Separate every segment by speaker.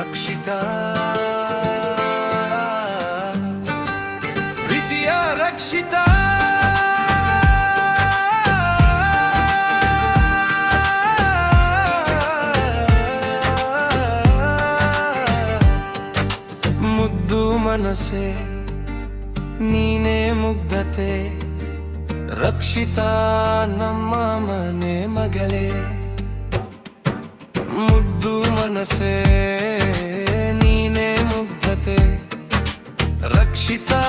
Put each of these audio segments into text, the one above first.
Speaker 1: ರಕ್ಷಿತಾ. ಪ್ರೀತಿಯ ರಕ್ಷಿತಾ. ಮುದ್ದು ಮನಸ್ಸೆ ನೀನೇ ಮುಗ್ಧತೆ. ರಕ್ಷಿತಾ ನಮ್ಮ ಮನೆ ಮಗಳೇ. ಮುದ್ದು ಮನಸ್ಸೇ. ರಕ್ಷಿತಾ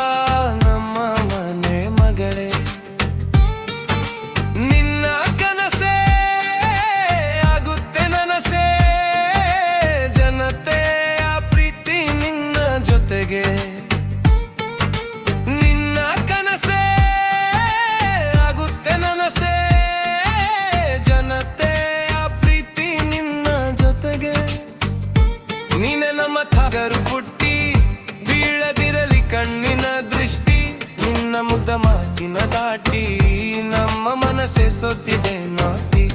Speaker 1: ನಮ್ಮ ಮನಸ್ಸೆ ಸೊತ್ತಿದೆ ನಾಟಿ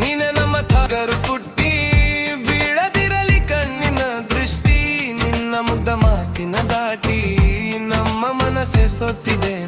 Speaker 1: ನೀನೆ ನಮ್ಮ ಥಗರು ಪುಟ್ಟಿ, ಬೀಳದಿರಲಿ ಕಣ್ಣಿನ ದೃಷ್ಟಿ, ನಿನ್ನ ಮುದ್ದ ಮಾತಿನ ದಾಟಿ. ನಮ್ಮ ಮನಸ್ಸೆ ಸೊತ್ತಿದೆ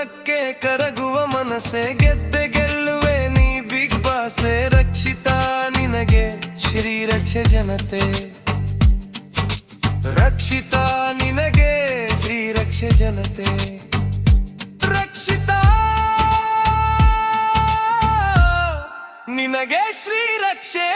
Speaker 1: ಒಳ್ಳೆತನಕ್ಕೆ ಕರಗುವ ಮನಸ್ಸೆ, ಗೆದ್ದೆ ಗೆಲ್ಲುವೆ, ನೀ ಬಿಗ್ ಬಾಸೆ, ರಕ್ಷಿತಾ ನಿನಗೆ ಶ್ರೀ ರಕ್ಷ ಜನತೆ. ರಕ್ಷಿತಾ ನಿನಗೆ ಶ್ರೀ ರಕ್ಷ ಜನತೆ. ರಕ್ಷಿತಾ ನಿನಗೆ ಶ್ರೀ ರಕ್ಷೆ